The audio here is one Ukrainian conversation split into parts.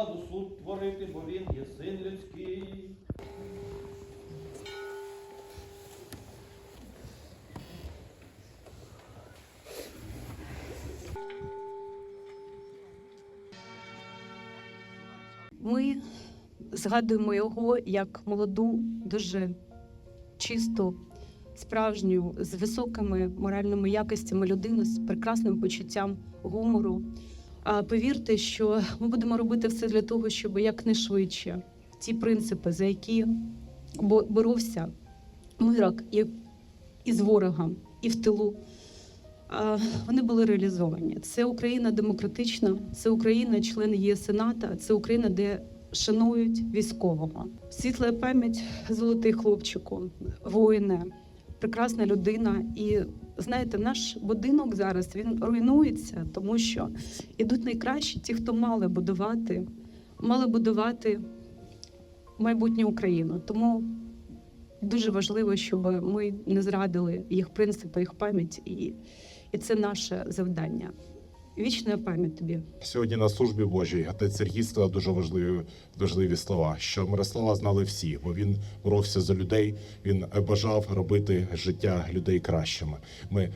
владу суд творити, бо він є син людський. Ми згадуємо його як молоду, дуже чисту, справжню, з високими моральними якостями людину, з прекрасним почуттям гумору. А повірте, що ми будемо робити все для того, щоб якнайшвидше ті принципи, за які бо- боровся мирок і, з ворогом, і в тилу. Вони були реалізовані. Це Україна демократична, це Україна, член ЄС Сената, це Україна, де шанують військового. Світла пам'ять, золотий хлопчику, воїне, прекрасна людина. І знаєте, наш будинок зараз він руйнується, тому що ідуть найкращі ті, хто мали будувати, мали будувати майбутню Україну. Тому дуже важливо, щоб ми не зрадили їх принципи, їх пам'ять, і, і це наше завдання. Вічна пам'ять тобі. Сьогодні на службі Божій отець Сергій сказав дуже важливі, важливі слова, що Мирослава знали всі, бо він боровся за людей. Він бажав робити життя людей кращими. Ми,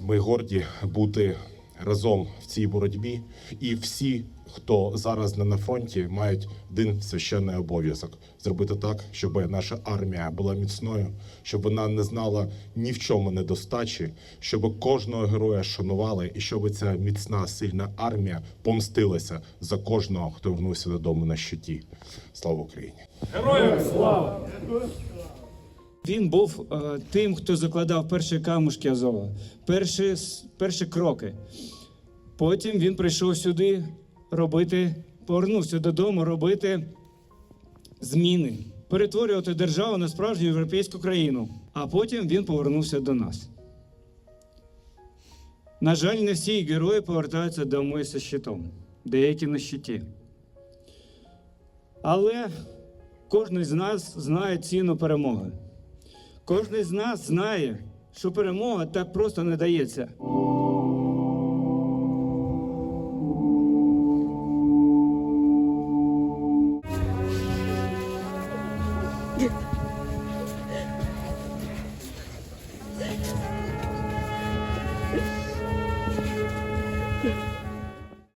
ми горді бути разом в цій боротьбі, і всі, хто зараз не на фронті, мають один священний обов'язок зробити так, щоб наша армія була міцною, щоб вона не знала ні в чому недостачі, щоб кожного героя шанували, і щоб ця міцна сильна армія помстилася за кожного, хто вернувся додому на щиті. Слава Україні! Він був е, тим, хто закладав перші камушки Азова, перші, перші кроки. Потім він прийшов сюди робити, повернувся додому робити зміни, перетворювати державу на справжню європейську країну. А потім він повернувся до нас. На жаль, не всі герої повертаються домой зі щитом, деякі на щиті. Але кожен з нас знає ціну перемоги. Кожний з нас знає, що перемога так просто не дається. Yeah.